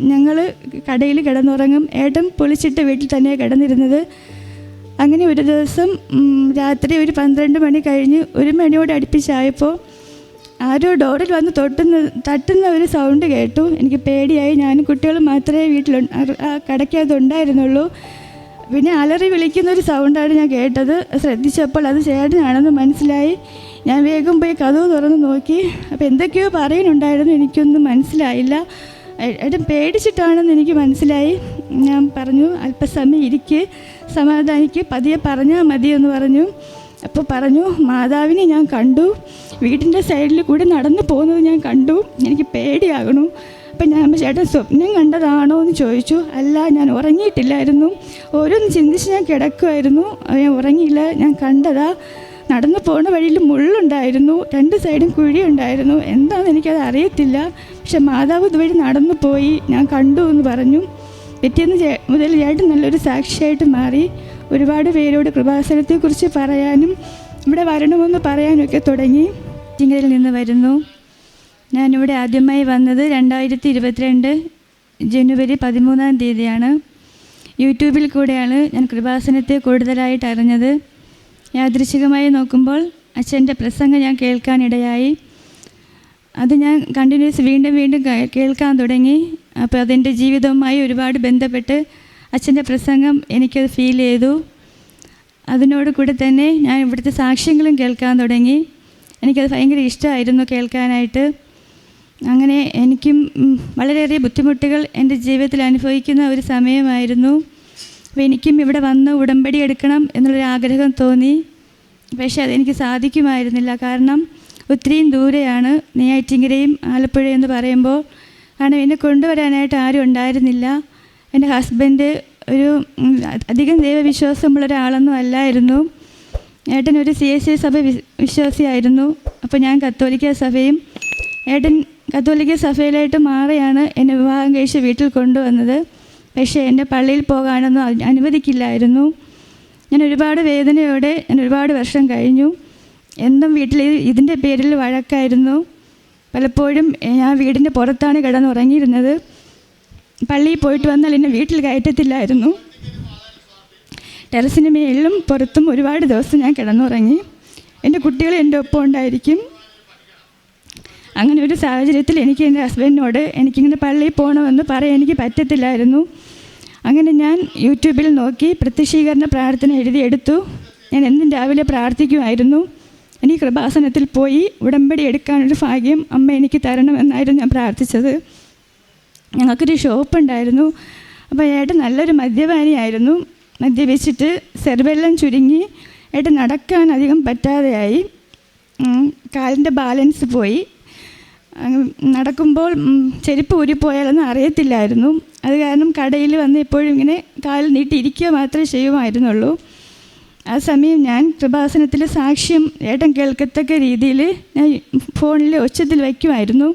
ഞങ്ങൾ കടയിൽ കിടന്നുറങ്ങും. ഏട്ടൻ പൊളിച്ചിട്ട് വീട്ടിൽ തന്നെ കിടന്നിരുന്നത്. അങ്ങനെ ഒരു ദിവസം രാത്രി ഒരു പന്ത്രണ്ട് മണി കഴിഞ്ഞ് ഒരു മണിയോട് അടുപ്പിച്ചായപ്പോൾ ആരോ ഡോറിൽ വന്ന് തൊട്ടുന്ന തട്ടുന്ന ഒരു സൗണ്ട് കേട്ടു. എനിക്ക് പേടിയായി. ഞാനും കുട്ടികളും മാത്രമേ വീട്ടിൽ കടയ്ക്കകത്ത് ഉണ്ടായിരുന്നുള്ളൂ. പിന്നെ അലറി വിളിക്കുന്ന ഒരു സൗണ്ടാണ് ഞാൻ കേട്ടത്. ശ്രദ്ധിച്ചപ്പോൾ അത് ചേട്ടനാണെന്ന് മനസ്സിലായി. ഞാൻ വേഗം പോയി കഥവ് തുറന്ന് നോക്കി. അപ്പോൾ എന്തൊക്കെയോ പറയുന്നുണ്ടായിരുന്നു. എനിക്കൊന്നും മനസ്സിലായില്ല. ഏട്ടൻ പേടിച്ചിട്ടാണെന്ന് എനിക്ക് മനസ്സിലായി. ഞാൻ പറഞ്ഞു അല്പസമയം ഇരിക്ക് സമാധാനിക്ക് പതിയെ പറഞ്ഞാൽ മതി എന്ന് പറഞ്ഞു. അപ്പോൾ പറഞ്ഞു മാതാവിനെ ഞാൻ കണ്ടു. വീടിന്റെ സൈഡിൽ കൂടെ നടന്നു പോകുന്നത് ഞാൻ കണ്ടു. എനിക്ക് പേടിയാകണു. അപ്പം ഞാൻ ചേട്ടൻ സ്വപ്നം കണ്ടതാണോ എന്ന് ചോദിച്ചു. അല്ല ഞാൻ ഉറങ്ങിയിട്ടില്ലായിരുന്നു. ഓരോന്ന് ചിന്തിച്ച് ഞാൻ കിടക്കുമായിരുന്നു ഞാൻ ഉറങ്ങിയില്ല ഞാൻ കണ്ടതാ. നടന്നു പോകുന്ന വഴിയിൽ മുള്ളുണ്ടായിരുന്നു രണ്ട് സൈഡും കുഴിയുണ്ടായിരുന്നു. എന്താണെന്ന് എനിക്കത് അറിയത്തില്ല. പക്ഷെ മാതാവ് ഇതുവഴി നടന്നു പോയി. ഞാൻ കണ്ടു എന്ന് പറഞ്ഞു. പിറ്റേന്ന് മുതൽ ചേട്ടൻ നല്ലൊരു സാക്ഷിയായിട്ട് മാറി. ഒരുപാട് പേരോട് കൃപാസനത്തെക്കുറിച്ച് പറയാനും ഇവിടെ വരണമെന്ന് പറയാനൊക്കെ തുടങ്ങി. ചിങ്ങയിൽ നിന്ന് വരുന്നു. ഞാനിവിടെ ആദ്യമായി വന്നത് രണ്ടായിരത്തി ഇരുപത്തിരണ്ട് ജനുവരി പതിമൂന്നാം തീയതിയാണ്. യൂട്യൂബിൽ കൂടെയാണ് ഞാൻ കൃപാസനത്തെ കൂടുതലായിട്ട് അറിഞ്ഞത്. യാദൃശികമായി നോക്കുമ്പോൾ അച്ഛന്റെ പ്രസംഗം ഞാൻ കേൾക്കാനിടയായി. അത് ഞാൻ കണ്ടിന്യൂസ് വീണ്ടും വീണ്ടും കേൾക്കാൻ തുടങ്ങി. അപ്പോൾ അതെന്റെ ജീവിതവുമായി ഒരുപാട് ബന്ധപ്പെട്ട് അച്ഛന്റെ പ്രസംഗം എനിക്കത് ഫീൽ ചെയ്തു. അതിനോട് കൂടെ തന്നെ ഞാൻ ഇവിടുത്തെ സാക്ഷ്യങ്ങളും കേൾക്കാൻ തുടങ്ങി. എനിക്കത് ഭയങ്കര ഇഷ്ടമായിരുന്നു കേൾക്കാനായിട്ട്. അങ്ങനെ എനിക്കും വളരെയേറെ ബുദ്ധിമുട്ടുകൾ എന്റെ ജീവിതത്തിൽ അനുഭവിക്കുന്ന ഒരു സമയമായിരുന്നു. അപ്പോൾ എനിക്കും ഇവിടെ വന്ന് ഉടമ്പടി എടുക്കണം എന്നുള്ളൊരു ആഗ്രഹം തോന്നി. പക്ഷേ അതെനിക്ക് സാധിക്കുമായിരുന്നില്ല. കാരണം ഒത്തിരിയും ദൂരെയാണ് നെയ്യാറ്റിങ്കരയും ആലപ്പുഴയും എന്ന് പറയുമ്പോൾ. കാരണം എന്നെ കൊണ്ടുവരാനായിട്ട് ആരും ഉണ്ടായിരുന്നില്ല. എന്റെ ഹസ്ബൻഡ് ഒരു അധികം ദൈവവിശ്വാസമുള്ള ഒരാളൊന്നും അല്ലായിരുന്നു. ഏട്ടൻ ഒരു സി എസ് എ സഭ വിശ്വാസിയായിരുന്നു. അപ്പോൾ ഞാൻ കത്തോലിക്ക സഭയും ഏട്ടൻ കത്തോലിക്ക സഭയിലായിട്ട് മാറിയാണ് എന്നെ വിവാഹം കഴിച്ച് വീട്ടിൽ കൊണ്ടുവന്നത്. പക്ഷേ എന്റെ പള്ളിയിൽ പോകാനൊന്നും അനുവദിക്കില്ലായിരുന്നു. ഞാൻ ഒരുപാട് വേദനയോടെ ഞാൻ ഒരുപാട് വർഷം കഴിഞ്ഞു. എന്നും വീട്ടിൽ ഇതിന്റെ പേരിൽ വഴക്കായിരുന്നു. പലപ്പോഴും ഞാൻ വീടിന്റെ പുറത്താണ് കിടന്നുറങ്ങിയിരുന്നത്. പള്ളിയിൽ പോയിട്ട് വന്നാൽ എന്നെ വീട്ടിൽ കയറ്റത്തില്ലായിരുന്നു. ടെറസിന് മേളിലും പുറത്തും ഒരുപാട് ദിവസം ഞാൻ കിടന്നുറങ്ങി. എന്റെ കുട്ടികൾ എന്റെ ഒപ്പം ഉണ്ടായിരിക്കും. അങ്ങനെ ഒരു സാഹചര്യത്തിൽ എനിക്ക് എന്റെ ഹസ്ബൻഡിനോട് എനിക്കിങ്ങനെ പള്ളിയിൽ പോകണമെന്ന് പറയാൻ എനിക്ക് പറ്റത്തില്ലായിരുന്നു. അങ്ങനെ ഞാൻ യൂട്യൂബിൽ നോക്കി പ്രത്യക്ഷീകരണ പ്രാർത്ഥന എഴുതിയെടുത്തു. ഞാൻ എന്നും രാവിലെ പ്രാർത്ഥിക്കുമായിരുന്നു. എനിക്ക് കൃപാസനത്തിൽ പോയി ഉടമ്പടി എടുക്കാനൊരു ഭാഗ്യം അമ്മ എനിക്ക് തരണമെന്നായിരുന്നു ഞാൻ പ്രാർത്ഥിച്ചത്. ഞങ്ങൾക്കൊരു ഷോപ്പ് ഉണ്ടായിരുന്നു. അപ്പോൾ ഏട്ട നല്ലൊരു മദ്യപാനിയായിരുന്നു. മദ്യപിച്ചിട്ട് സെർവെല്ലാം ചുരുങ്ങി ഏട്ട നടക്കാൻ അധികം പറ്റാതെയായി. കാലിന്റെ ബാലൻസ് പോയി. നടക്കുമ്പോൾ ചെരുപ്പ് ഊരിപ്പോയാലൊന്നും അറിയത്തില്ലായിരുന്നു. അത് കാരണം കടയിൽ വന്ന് എപ്പോഴും ഇങ്ങനെ കാൽ നീട്ടിയിരിക്കുക മാത്രമേ ചെയ്യുമായിരുന്നുള്ളൂ. ആ സമയം ഞാൻ കൃപാസനത്തിൽ സാക്ഷ്യം ഏട്ടൻ കേൾക്കത്തക്ക രീതിയിൽ ഞാൻ ഫോണിൽ ഒച്ചത്തിൽ വയ്ക്കുമായിരുന്നു.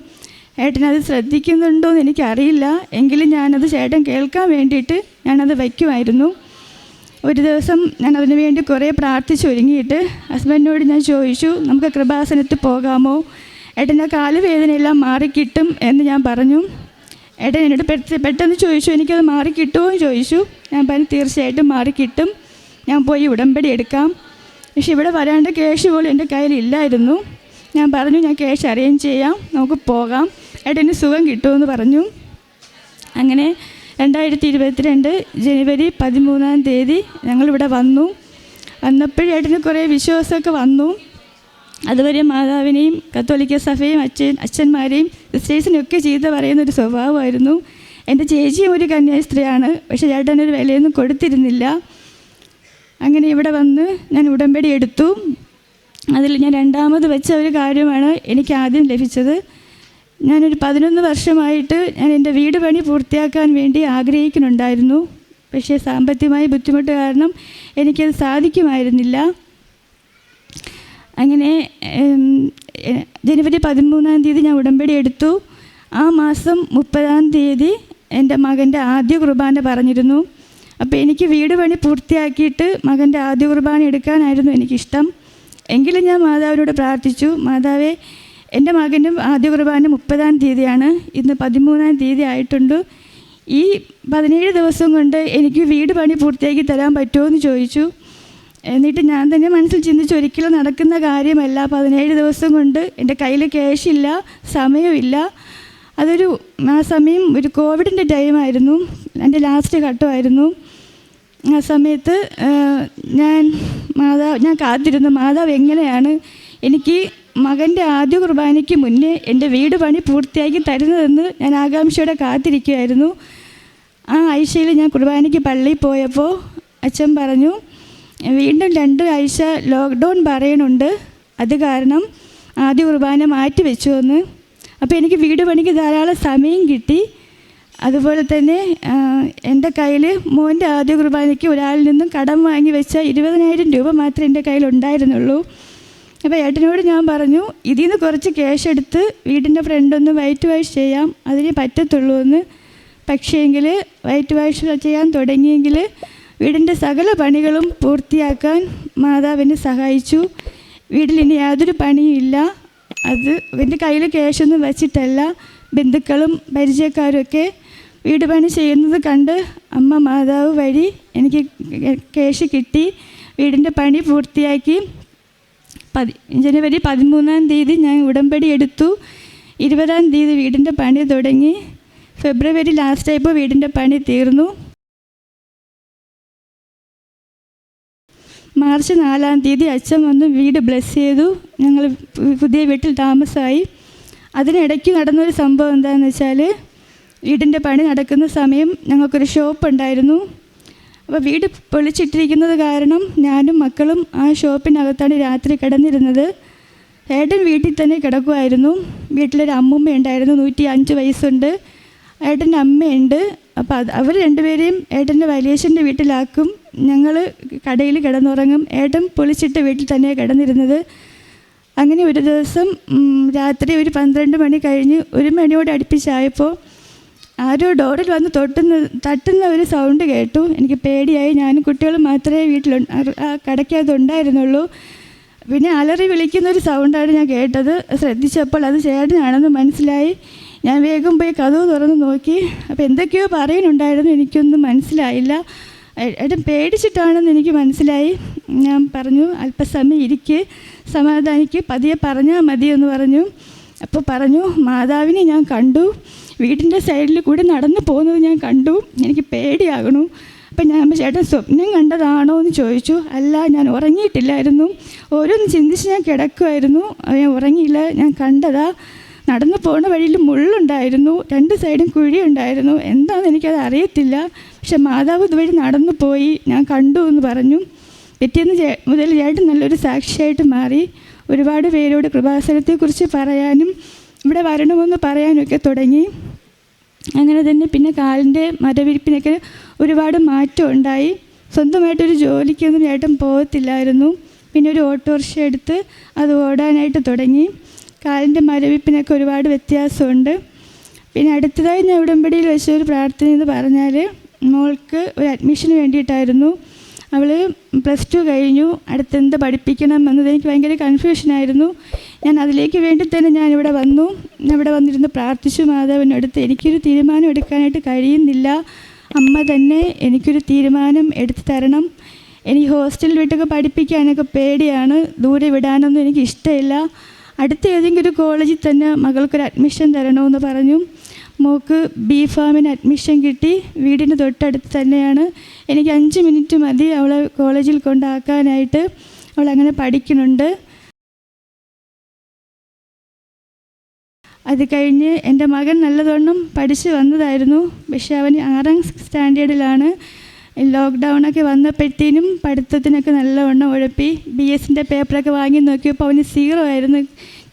ഏട്ടൻ അത് ശ്രദ്ധിക്കുന്നുണ്ടോ എന്ന് എനിക്കറിയില്ല. എങ്കിലും ഞാനത് ചേട്ടൻ കേൾക്കാൻ വേണ്ടിയിട്ട് ഞാനത് വയ്ക്കുമായിരുന്നു. ഒരു ദിവസം ഞാൻ അതിനു വേണ്ടി കുറേ പ്രാർത്ഥിച്ചൊരുങ്ങിയിട്ട് ഹസ്ബൻഡിനോട് ഞാൻ ചോദിച്ചു നമുക്ക് കൃപാസനത്തിൽ പോകാമോ? ഏട്ടന്റെ കാലുവേദനയെല്ലാം മാറിക്കിട്ടും എന്ന് ഞാൻ പറഞ്ഞു. ഏട്ടൻ എന്നോട് പെട്ടെന്ന് ചോദിച്ചു എനിക്കത് മാറിക്കിട്ടുമോ എന്ന് ചോദിച്ചു. ഞാൻ പറഞ്ഞു തീർച്ചയായിട്ടും മാറിക്കിട്ടും. ഞാൻ പോയി ഉടമ്പടി എടുക്കാം. പക്ഷെ ഇവിടെ വരാണ്ട് ക്യാഷ് പോലും എന്റെ കയ്യിലില്ലായിരുന്നു. ഞാൻ പറഞ്ഞു ഞാൻ ക്യാഷ് അറേഞ്ച് ചെയ്യാം നമുക്ക് പോകാം. ഏട്ടന് സുഖം കിട്ടുമെന്ന് പറഞ്ഞു. അങ്ങനെ രണ്ടായിരത്തി ഇരുപത്തിരണ്ട് ജനുവരി പതിമൂന്നാം തീയതി ഞങ്ങളിവിടെ വന്നു. വന്നപ്പോഴേട്ടന് കുറേ വിശ്വാസമൊക്കെ വന്നു. അതുവരെ മാതാവിനെയും കത്തോലിക്ക സഭയും അച്ഛൻ അച്ഛന്മാരെയും സിസ്റ്റേഴ്സിനെയും ഒക്കെ ചീത്ത പറയുന്ന ഒരു സ്വഭാവമായിരുന്നു. എന്റെ ചേച്ചിയും ഒരു കന്യാസ്ത്രീയാണ്. പക്ഷേ ചേട്ടനൊരു വിലയൊന്നും കൊടുത്തിരുന്നില്ല. അങ്ങനെ ഇവിടെ വന്ന് ഞാൻ ഉടമ്പടി എടുത്തു. അതിൽ ഞാൻ രണ്ടാമത് വെച്ച ഒരു കാര്യമാണ് എനിക്ക് ആദ്യം ലഭിച്ചത്. ഞാനൊരു പതിനൊന്ന് വർഷമായിട്ട് ഞാൻ എന്റെ വീട് പണി പൂർത്തിയാക്കാൻ വേണ്ടി ആഗ്രഹിക്കുന്നുണ്ടായിരുന്നു. പക്ഷേ സാമ്പത്തികമായി ബുദ്ധിമുട്ട് കാരണം എനിക്കത് സാധിക്കുമായിരുന്നില്ല. അങ്ങനെ ജനുവരി പതിമൂന്നാം തീയതി ഞാൻ ഉടമ്പടി എടുത്തു. ആ മാസം മുപ്പതാം തീയതി എന്റെ മകന്റെ ആദ്യ കുർബാന പറഞ്ഞിരുന്നു. അപ്പോൾ എനിക്ക് വീട് പണി പൂർത്തിയാക്കിയിട്ട് മകന്റെ ആദ്യ കുർബാന എടുക്കാനായിരുന്നു എനിക്കിഷ്ടം. എങ്കിലും ഞാൻ മാതാവിനോട് പ്രാർത്ഥിച്ചു. മാതാവേ എന്റെ മകന്റെ ആദ്യ കുർബാന മുപ്പതാം തീയതിയാണ്. ഇന്ന് പതിമൂന്നാം തീയതി ആയിട്ടുണ്ട്. ഈ പതിനേഴ് ദിവസം കൊണ്ട് എനിക്ക് വീട് പണി പൂർത്തിയാക്കി തരാൻ പറ്റുമോ? എന്ന് ചോദിച്ചു. എന്നിട്ട് ഞാൻ തന്നെ മനസ്സിൽ ചിന്തിച്ച് ഒരിക്കലും നടക്കുന്ന കാര്യമല്ല. പതിനേഴ് ദിവസം കൊണ്ട് എന്റെ കയ്യിൽ ക്യാഷില്ല സമയമില്ല. അതൊരു ആ സമയം ഒരു കോവിഡിന്റെ ടൈമായിരുന്നു എന്റെ ലാസ്റ്റ് ഘട്ടമായിരുന്നു. ആ സമയത്ത് ഞാൻ മാതാവ് ഞാൻ കാത്തിരുന്നു മാതാവ് എങ്ങനെയാണ് എനിക്ക് മകന്റെ ആദ്യ കുർബാനയ്ക്ക് മുന്നേ എന്റെ വീട് പണി പൂർത്തിയാക്കി തരുന്നതെന്ന് ഞാൻ ആകാംക്ഷയോടെ കാത്തിരിക്കുമായിരുന്നു ആ ആഴ്ചയിൽ ഞാൻ കുർബാനയ്ക്ക് പള്ളിയിൽ പോയപ്പോൾ അച്ഛൻ പറഞ്ഞു വീണ്ടും രണ്ട് ആഴ്ച ലോക്ക്ഡൗൺ പറയണുണ്ട് അത് കാരണം ആദ്യ കുർബാന മാറ്റി വെച്ചു എന്ന് അപ്പോൾ എനിക്ക് വീട് പണിക്ക് ധാരാളം സമയം കിട്ടി. അതുപോലെ തന്നെ എന്റെ കയ്യിൽ മോന്റെ ആദ്യ കുർബാനയ്ക്ക് ഒരാളിൽ നിന്നും കടം വാങ്ങി വെച്ച ഇരുപതിനായിരം രൂപ മാത്രമേ എന്റെ കയ്യിൽ ഉണ്ടായിരുന്നുള്ളൂ. അപ്പോൾ ഏട്ടനോട് ഞാൻ പറഞ്ഞു ഇതിൽ നിന്ന് കുറച്ച് ക്യാഷ് എടുത്ത് വീടിന്റെ ഫ്രണ്ടൊന്ന് വൈറ്റ് വാഷ് ചെയ്യാം. അതിന് പറ്റത്തുള്ളൂ എന്ന് പക്ഷേങ്കിൽ വൈറ്റ് വാഷ് ചെയ്യാൻ തുടങ്ങിയെങ്കിൽ വീടിന്റെ സകല പണികളും പൂർത്തിയാക്കാൻ മാതാവിനെ സഹായിച്ചു. വീട്ടിൽ ഇനി യാതൊരു പണിയില്ല അത് എന്റെ കയ്യിൽ ക്യാഷൊന്നും വെച്ചിട്ടല്ല. ബന്ധുക്കളും പരിചയക്കാരൊക്കെ വീട് പണി ചെയ്യുന്നത് കണ്ട് അമ്മ മാതാവ് വഴി എനിക്ക് ക്യാഷ് കിട്ടി. വീടിന്റെ പണി പൂർത്തിയാക്കി. പതി ജനുവരി പതിമൂന്നാം തീയതി ഞാൻ ഉടമ്പടി എടുത്തു. ഇരുപതാം തീയതി വീടിന്റെ പണി തുടങ്ങി. ഫെബ്രുവരി ലാസ്റ്റ് ആയപ്പോൾ വീടിന്റെ പണി തീർന്നു. മാർച്ച് നാലാം തീയതി അച്ഛൻ വന്ന് വീട് ബ്ലെസ് ചെയ്തു. ഞങ്ങൾ പുതിയ വീട്ടിൽ താമസമായി അതിനിടയ്ക്ക് നടന്നൊരു സംഭവം എന്താണെന്ന് വെച്ചാൽ വീടിന്റെ പണി നടക്കുന്ന സമയം ഞങ്ങൾക്കൊരു ഷോപ്പ് ഉണ്ടായിരുന്നു അപ്പോൾ വീട് പൊളിച്ചിട്ടിരിക്കുന്നത് കാരണം ഞാനും മക്കളും ആ ഷോപ്പിനകത്താണ് രാത്രി കിടന്നിരുന്നത്. ഏട്ടൻ വീട്ടിൽ തന്നെ കിടക്കുമായിരുന്നു വീട്ടിലൊരു അമ്മുമ്മ ഉണ്ടായിരുന്നു നൂറ്റി അഞ്ച് വയസ്സുണ്ട്. ഏട്ടന്റെ അമ്മയുണ്ട്. അപ്പോൾ അത് അവർ രണ്ടുപേരെയും ഏട്ടന്റെ വലിയച്ഛന്റെ വീട്ടിലാക്കും. ഞങ്ങൾ കടയിൽ കിടന്നുറങ്ങും. ഏട്ടൻ പൊളിച്ചിട്ട് വീട്ടിൽ തന്നെയാണ് കിടന്നിരുന്നത്. അങ്ങനെ ഒരു ദിവസം രാത്രി ഒരു പന്ത്രണ്ട് മണി കഴിഞ്ഞ് ഒരു മണിയോട് അടുപ്പിച്ചായപ്പോൾ ആരോ ഡോറിൽ വന്ന് തൊട്ടുന്ന തട്ടുന്ന ഒരു സൗണ്ട് കേട്ടു. എനിക്ക് പേടിയായി. ഞാനും കുട്ടികളും മാത്രമേ വീട്ടിൽ ആ കടയ്ക്കകത്ത് ഉണ്ടായിരുന്നുള്ളൂ. പിന്നെ അലറി വിളിക്കുന്ന ഒരു സൗണ്ടാണ് ഞാൻ കേട്ടത്. ശ്രദ്ധിച്ചപ്പോൾ അത് ചേട്ടനാണെന്ന് മനസ്സിലായി. ഞാൻ വേഗം പോയി കഥവ് തുറന്ന് നോക്കി. അപ്പോൾ എന്തൊക്കെയോ പറയുന്നുണ്ടായിരുന്നു. എനിക്കൊന്നും മനസ്സിലായില്ല. ഏട്ടൻ പേടിച്ചിട്ടാണെന്ന് എനിക്ക് മനസ്സിലായി. ഞാൻ പറഞ്ഞു അല്പസമയം ഇരിക്ക്. സമാധാനിക്ക്. പതിയെ പറഞ്ഞാൽ മതിയെന്ന് പറഞ്ഞു. അപ്പോൾ പറഞ്ഞു മാതാവിനെ ഞാൻ കണ്ടു. വീടിന്റെ സൈഡിൽ കൂടെ നടന്നു പോകുന്നത് ഞാൻ കണ്ടു. എനിക്ക് പേടിയാകണു അപ്പം ഞാൻ ചേട്ടൻ സ്വപ്നം കണ്ടതാണോ എന്ന് ചോദിച്ചു. അല്ല ഞാൻ ഉറങ്ങിയിട്ടില്ലായിരുന്നു. ഓരോന്ന് ചിന്തിച്ച് ഞാൻ കിടക്കുമായിരുന്നു ഞാൻ ഉറങ്ങിയില്ല. ഞാൻ കണ്ടതാ. നടന്നു പോകുന്ന വഴിയിൽ മുള്ളുണ്ടായിരുന്നു രണ്ട് സൈഡും കുഴിയുണ്ടായിരുന്നു. എന്താണെന്ന് എനിക്കത് അറിയത്തില്ല. പക്ഷെ മാതാവ് ഇതുവഴി നടന്നു പോയി. ഞാൻ കണ്ടു എന്ന് പറഞ്ഞു. പിറ്റേന്ന് മുതൽ ചേട്ടൻ നല്ലൊരു സാക്ഷിയായിട്ട് മാറി. ഒരുപാട് പേരോട് കൃപാസനത്തെക്കുറിച്ച് പറയാനും ഇവിടെ വരണമെന്ന് പറയാനൊക്കെ തുടങ്ങി. അങ്ങനെ തന്നെ പിന്നെ കാലിന്റെ മരവിരിപ്പിനൊക്കെ ഒരുപാട് മാറ്റം ഉണ്ടായി. സ്വന്തമായിട്ടൊരു ജോലിക്കൊന്നും ചേട്ടൻ പോകത്തില്ലായിരുന്നു. പിന്നെ ഒരു ഓട്ടോറിക്ഷ എടുത്ത് അത് ഓടാനായിട്ട് തുടങ്ങി. കാലിന്റെ മരവിപ്പിനൊക്കെ ഒരുപാട് വ്യത്യാസമുണ്ട്. പിന്നെ അടുത്തതായി ഞാൻ ഉടമ്പടിയിൽ വെച്ചൊരു പ്രാർത്ഥന എന്ന് പറഞ്ഞാൽ മോൾക്ക് ഒരു അഡ്മിഷന് വേണ്ടിയിട്ടായിരുന്നു. അവൾ പ്ലസ് ടു കഴിഞ്ഞു. അടുത്ത് എന്ത് പഠിപ്പിക്കണം എന്നത് എനിക്ക് ഭയങ്കര കൺഫ്യൂഷനായിരുന്നു ഞാൻ അതിലേക്ക് വേണ്ടി തന്നെ ഞാൻ ഇവിടെ വന്നു. ഇവിടെ വന്നിരുന്ന് പ്രാർത്ഥിച്ചു മാതാവിനടുത്ത് എനിക്കൊരു തീരുമാനം എടുക്കാനായിട്ട് കഴിയുന്നില്ല. അമ്മ തന്നെ എനിക്കൊരു തീരുമാനം എടുത്തു തരണം. എനിക്ക് ഹോസ്റ്റലിൽ വിട്ടൊക്കെ പഠിപ്പിക്കാനൊക്കെ പേടിയാണ്. ദൂരെ വിടാനൊന്നും എനിക്ക് ഇഷ്ടമില്ല. അടുത്ത ഏതെങ്കിലും ഒരു കോളേജിൽ തന്നെ മകൾക്കൊരു അഡ്മിഷൻ തരണമെന്ന് പറഞ്ഞു. മോക്ക് ബി ഫാമിന് അഡ്മിഷൻ കിട്ടി. വീടിന് തൊട്ടടുത്ത് തന്നെയാണ്. എനിക്ക് അഞ്ച് മിനിറ്റ് മതി അവളെ കോളേജിൽ കൊണ്ടാക്കാനായിട്ട്. അവൾ അങ്ങനെ പഠിക്കുന്നുണ്ട്. അത് കഴിഞ്ഞ് എന്റെ മകൻ നല്ലതൊന്നും പഠിച്ച് വന്നതായിരുന്നു. പക്ഷേ അവൻ ആറാം സ്റ്റാൻഡേർഡിലാണ് ലോക്ക്ഡൗണൊക്കെ വന്നപ്പോഴത്തേനും പഠിത്തത്തിനൊക്കെ നല്ലവണ്ണം ഉഴപ്പി ബി എസിന്റെ പേപ്പറൊക്കെ വാങ്ങി നോക്കിയപ്പോൾ അവന് സീറോ ആയിരുന്നു.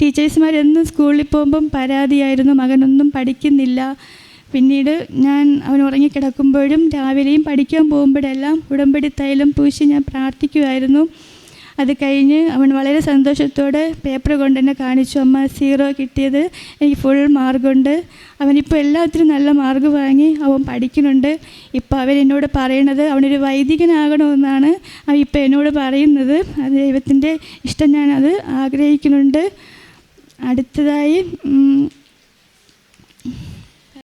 ടീച്ചേഴ്സുമാരെന്നും സ്കൂളിൽ പോകുമ്പം പരാതിയായിരുന്നു. മകനൊന്നും പഠിക്കുന്നില്ല. പിന്നീട് ഞാൻ അവൻ ഉറങ്ങിക്കിടക്കുമ്പോഴും രാവിലെയും പഠിക്കാൻ പോകുമ്പോഴെല്ലാം ഉടമ്പടി തൈലം പൂശി ഞാൻ പ്രാർത്ഥിക്കുമായിരുന്നു അത് കഴിഞ്ഞ് അവൻ വളരെ സന്തോഷത്തോടെ പേപ്പർ കൊണ്ട് തന്നെ കാണിച്ചു അമ്മ സീറോ കിട്ടിയത് എനിക്ക് ഫുൾ മാർക്കുണ്ട് അവനിപ്പോൾ എല്ലാത്തിനും നല്ല മാർക്ക് വാങ്ങി അവൻ പഠിക്കുന്നുണ്ട്. ഇപ്പോൾ അവൻ എന്നോട് പറയണത് അവനൊരു വൈദികനാകണമെന്നാണ് അവൻ ഇപ്പോൾ എന്നോട് പറയുന്നത്. അത് ദൈവത്തിന്റെ ഇഷ്ടം ഞാനത് ആഗ്രഹിക്കുന്നുണ്ട്. അടുത്തതായി